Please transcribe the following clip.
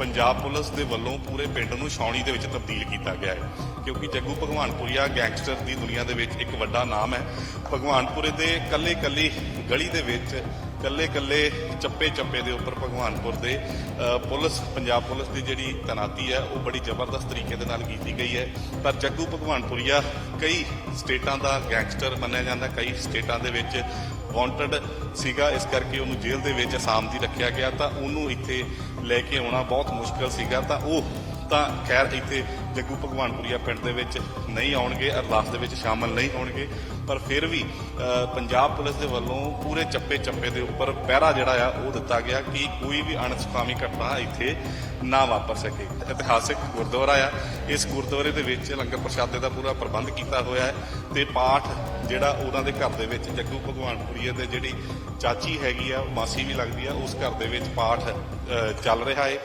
Punjab police ਦੇ ਵੱਲੋਂ ਪੂਰੇ ਪਿੰਡ ਨੂੰ ਛਾਉਣੀ ਦੇ ਵਿੱਚ ਤਬਦੀਲ ਕੀਤਾ ਗਿਆ ਹੈ, ਕਿਉਂਕਿ ਜੱਗੂ ਭਗਵਾਨਪੁਰੀਆ ਗੈਂਗਸਟਰ ਦੀ ਦੁਨੀਆ ਦੇ ਵਿੱਚ ਇੱਕ ਵੱਡਾ ਨਾਮ ਹੈ। ਭਗਵਾਨਪੁਰੇ ਦੇ ਕੱਲੇ ਕੱਲੀ ਗਲੀ ਦੇ ਵਿੱਚ ਕੱਲੇ ਕੱਲੇ ਚੱਪੇ ਚੱਪੇ ਦੇ ਉੱਪਰ ਭਗਵਾਨਪੁਰ ਦੇ ਪੁਲਿਸ, ਪੰਜਾਬ ਪੁਲਿਸ ਦੀ ਜਿਹੜੀ ਤਨਾਤੀ ਹੈ, ਉਹ ਬੜੀ ਜ਼ਬਰਦਸਤ ਤਰੀਕੇ ਦੇ ਨਾਲ ਕੀਤੀ ਗਈ ਹੈ। ਪਰ ਜੱਗੂ ਭਗਵਾਨਪੁਰੀਆ ਕਈ ਸਟੇਟਾਂ ਦਾ ਗੈਂਗਸਟਰ ਮੰਨਿਆ ਜਾਂਦਾ, ਕਈ ਸਟੇਟਾਂ ਦੇ ਵਿੱਚ ਵਾਂਟਡ ਸੀਗਾ, ਇਸ ਕਰਕੇ ਉਹਨੂੰ ਜੇਲ੍ਹ ਦੇ ਵਿੱਚ ਅਸਾਮ ਦੀ ਰੱਖਿਆ ਗਿਆ। ਤਾਂ ਉਹਨੂੰ ਇੱਥੇ ਲੈ ਕੇ ਆਉਣਾ ਬਹੁਤ ਮੁਸ਼ਕਲ ਸੀਗਾ। ਤਾਂ ਉਹ ਤਾਂ ਖੈਰ ਇੱਥੇ ਜੱਗੂ ਭਗਵਾਨਪੁਰੀਆ ਪਿੰਡ ਦੇ ਵਿੱਚ ਨਹੀਂ ਆਉਣਗੇ, ਅਰਦਾਸ ਦੇ ਵਿੱਚ ਸ਼ਾਮਲ ਨਹੀਂ ਹੋਣਗੇ। ਪਰ ਫਿਰ ਵੀ ਪੰਜਾਬ ਪੁਲਿਸ ਦੇ ਵੱਲੋਂ ਪੂਰੇ ਚੱਪੇ ਚੱਪੇ ਦੇ ਉੱਪਰ ਪਹਿਰਾ ਜਿਹੜਾ ਆ, ਉਹ ਦਿੱਤਾ ਗਿਆ ਕਿ ਕੋਈ ਵੀ ਅਣਸੁਖਾਵੀ ਘਟਨਾ ਇੱਥੇ ਨਾ ਵਾਪਰ ਸਕੇ। ਇਤਿਹਾਸਿਕ ਗੁਰਦੁਆਰਾ ਆ। ਇਸ ਗੁਰਦੁਆਰੇ ਦੇ ਵਿੱਚ ਲੰਗਰ ਪ੍ਰਸ਼ਾਦੇ ਦਾ ਪੂਰਾ ਪ੍ਰਬੰਧ ਕੀਤਾ ਹੋਇਆ ਹੈ ਤੇ ਪਾਠ ਜਿਹੜਾ ਉਹਨਾਂ ਦੇ ਘਰ ਦੇ ਵਿੱਚ ਜੱਗੂ ਭਗਵਾਨਪੁਰੀਏ ਦੇ ਜਿਹੜੀ ਚਾਚੀ ਹੈਗੀ ਆ, ਮਾਸੀ ਵੀ ਲੱਗਦੀ ਆ, ਉਸ ਘਰ ਦੇ ਵਿੱਚ ਪਾਠ ਚੱਲ ਰਿਹਾ ਹੈ